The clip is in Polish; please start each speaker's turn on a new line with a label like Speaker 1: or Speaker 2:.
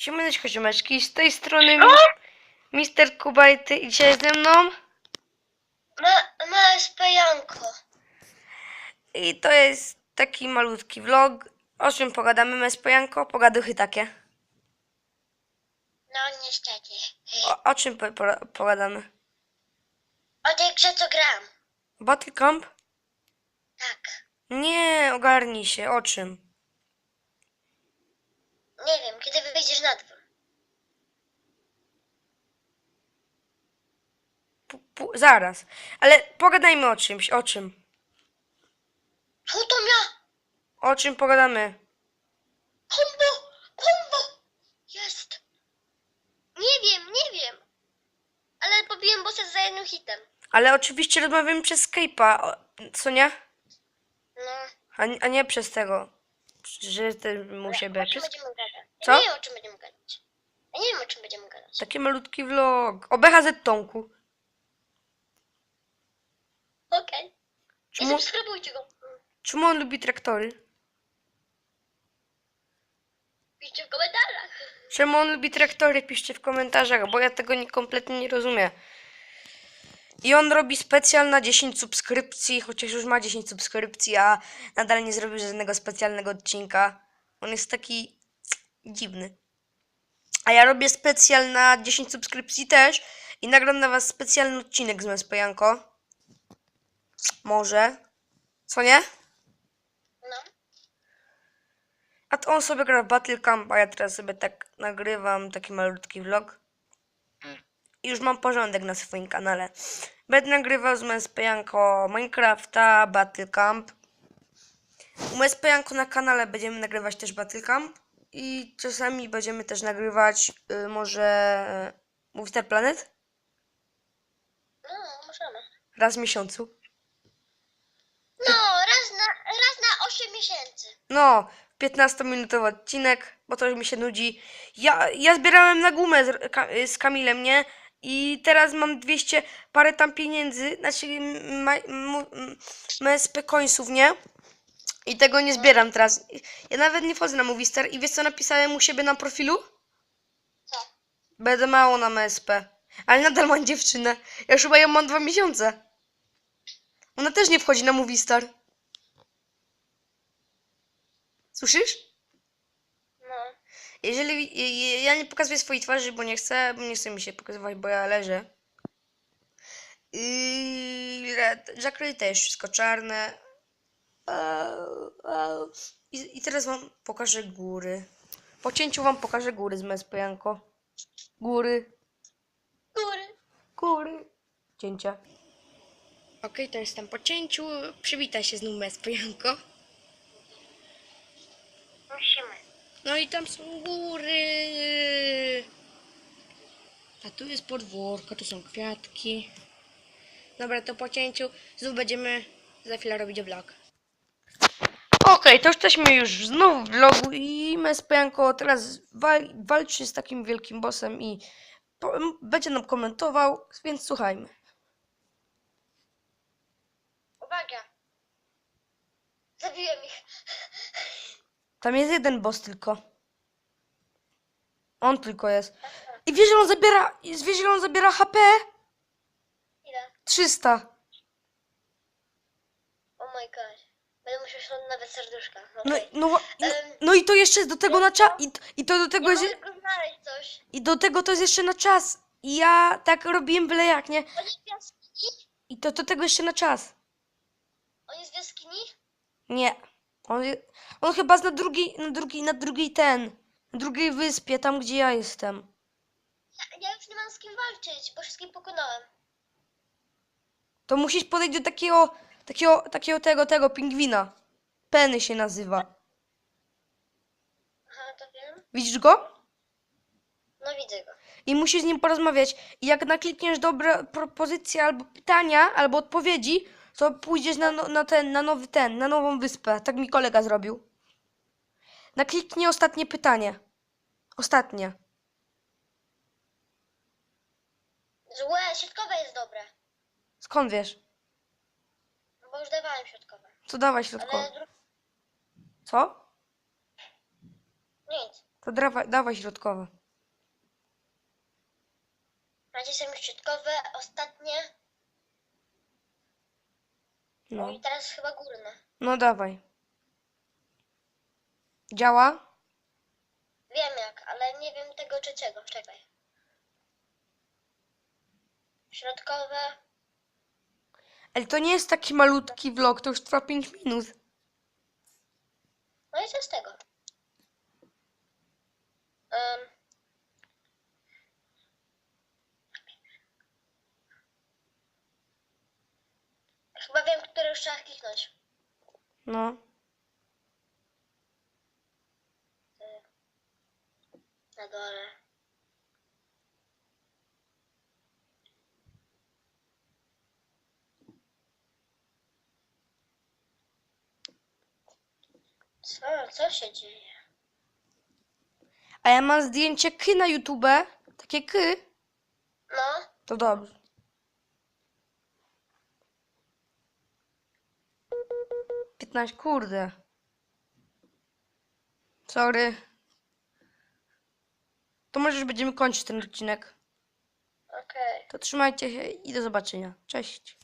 Speaker 1: Siemaneczko, ziomeczki, z tej strony Mister Kubajty i dzisiaj ze mną
Speaker 2: Ma, ma spejanko.
Speaker 1: i to jest taki malutki vlog. O czym pogadamy, Mespojanko? Pogaduchy takie.
Speaker 2: No niestety.
Speaker 1: O, o czym po, po, pogadamy?
Speaker 2: O tej grze co gram.
Speaker 1: Battle Camp?
Speaker 2: Tak.
Speaker 1: Nie, ogarnij się, o czym?
Speaker 2: Nie wiem, kiedy wyjdziesz na dwór.
Speaker 1: Pu, pu, zaraz. Ale pogadajmy o czymś, o czym?
Speaker 2: Co to mia?
Speaker 1: O czym pogadamy?
Speaker 2: Kombo! Kombo! Jest. Nie wiem, nie wiem. Ale pobiłem bossa za jednym hitem.
Speaker 1: Ale oczywiście rozmawiamy przez Skype'a, o- co nie?
Speaker 2: No.
Speaker 1: A, a nie przez tego, że ty u siebie.
Speaker 2: O czym
Speaker 1: Przez...
Speaker 2: będziemy gadać?
Speaker 1: Co?
Speaker 2: Ja nie wiem, o czym będziemy gadać. Ja nie wiem, o czym będziemy gadać.
Speaker 1: Taki malutki vlog. O BHZ Tomku.
Speaker 2: Okej. I
Speaker 1: Czemu,
Speaker 2: subskrybujcie go.
Speaker 1: czemu on lubi traktory?
Speaker 2: Piszcie w komentarzach.
Speaker 1: Czemu on lubi traktory? Piszcie w komentarzach, bo ja tego nie, kompletnie nie rozumiem. I on robi specjal na 10 subskrypcji, chociaż już ma 10 subskrypcji, a nadal nie zrobił żadnego specjalnego odcinka. On jest taki dziwny. A ja robię specjal na 10 subskrypcji też i nagram na was specjalny odcinek z Mespojanko. Może. Co nie?
Speaker 2: No.
Speaker 1: A to on sobie gra w Battle Camp, a ja teraz sobie tak nagrywam taki malutki vlog. I już mam porządek na swoim kanale. Będę nagrywał z Mespejanko Minecrafta, Battle Camp. U Mespejanko na kanale będziemy nagrywać też Battle Camp. I czasami będziemy też nagrywać y, może y, Movistar Planet
Speaker 2: No, możemy.
Speaker 1: raz w miesiącu.
Speaker 2: No, raz na, raz na 8 miesięcy.
Speaker 1: No, 15-minutowy odcinek, bo to już mi się nudzi. Ja, ja zbierałem na gumę z, z Kamilem, nie? I teraz mam 200 parę tam pieniędzy, znaczy MSP końców, nie? I tego nie zbieram teraz. Ja nawet nie wchodzę na Movistar i wiesz co napisałem u siebie na profilu?
Speaker 2: Co?
Speaker 1: Będę mało na MSP. Ale nadal mam dziewczynę. Ja już chyba ją mam dwa miesiące. Ona też nie wchodzi na Movistar. Słyszysz? Jeżeli je- je- ja nie pokazuję swojej twarzy, bo nie chcę, bo nie chce mi się pokazywać, bo ja leżę. I zakryj też wszystko czarne. I, I teraz wam pokażę góry. Po cięciu wam pokażę góry z Mespojanko. Góry,
Speaker 2: Góry.
Speaker 1: góry. Cięcia. Okej, to jestem po cięciu. Przywitaj się znów Mespojanko.
Speaker 2: Musimy.
Speaker 1: No i tam są góry. A tu jest podwórko, tu są kwiatki. Dobra, to po cięciu znów będziemy za chwilę robić vlog. Okej, to już jesteśmy już znów w vlogu i Mespejanko teraz wal, walczy z takim wielkim bossem i będzie nam komentował, więc słuchajmy.
Speaker 2: Uwaga. Zabiłem ich.
Speaker 1: Tam jest jeden boss tylko. On tylko jest. I wiesz, że on zabiera, wiesz, że on zabiera HP?
Speaker 2: Ile?
Speaker 1: 300.
Speaker 2: Oh my god. Będę musiał się nawet serduszka.
Speaker 1: No,
Speaker 2: Okej.
Speaker 1: no, no,
Speaker 2: Em,
Speaker 1: no i to jeszcze do tego na czas. I, I to do tego jest.
Speaker 2: mogę go znaleźć coś.
Speaker 1: I do tego to jest jeszcze na czas. I ja tak robiłem byle jak, nie?
Speaker 2: On jest w jaskini?
Speaker 1: I to do tego jeszcze na czas.
Speaker 2: On jest w jaskini?
Speaker 1: Nie. On, je- on chyba jest na drugiej, na drugiej, na drugiej ten. Na drugiej wyspie, tam gdzie ja jestem.
Speaker 2: Ja, ja już nie mam z kim walczyć, bo wszystkich pokonałem.
Speaker 1: To musisz podejść do takiego, takiego, takiego tego, tego pingwina. Penny się nazywa.
Speaker 2: Aha, to wiem.
Speaker 1: Widzisz go?
Speaker 2: No widzę go.
Speaker 1: I musisz z nim porozmawiać. I jak naklikniesz dobre propozycje albo pytania, albo odpowiedzi, to pójdziesz na, no, na ten, na nowy ten, na nową wyspę. Tak mi kolega zrobił. Nakliknij ostatnie pytanie. Ostatnie.
Speaker 2: Złe, środkowe jest dobre.
Speaker 1: Skąd wiesz?
Speaker 2: No bo już dawałem środkowe.
Speaker 1: Co dawaj?
Speaker 2: Ale dru...
Speaker 1: Co?
Speaker 2: nic.
Speaker 1: To dawaj, dawaj środkowe.
Speaker 2: Nacisem środkowe, ostatnie. No
Speaker 1: No.
Speaker 2: i teraz chyba górne.
Speaker 1: No dawaj. Działa?
Speaker 2: Wiem jak, ale nie wiem tego trzeciego. Czekaj. Środkowe.
Speaker 1: Ale to nie jest taki malutki vlog, to już trwa 5 minut.
Speaker 2: No i co z tego? Um, chyba wiem, który już trzeba kliknąć.
Speaker 1: No.
Speaker 2: Na dole. Co? Co się dzieje?
Speaker 1: A ja mam zdjęcie ky na YouTube. Takie ky.
Speaker 2: No,
Speaker 1: To dobrze. Piętnaście, kurde. Sorry. To może już będziemy kończyć ten odcinek.
Speaker 2: okej.
Speaker 1: To trzymajcie się i do zobaczenia. Cześć.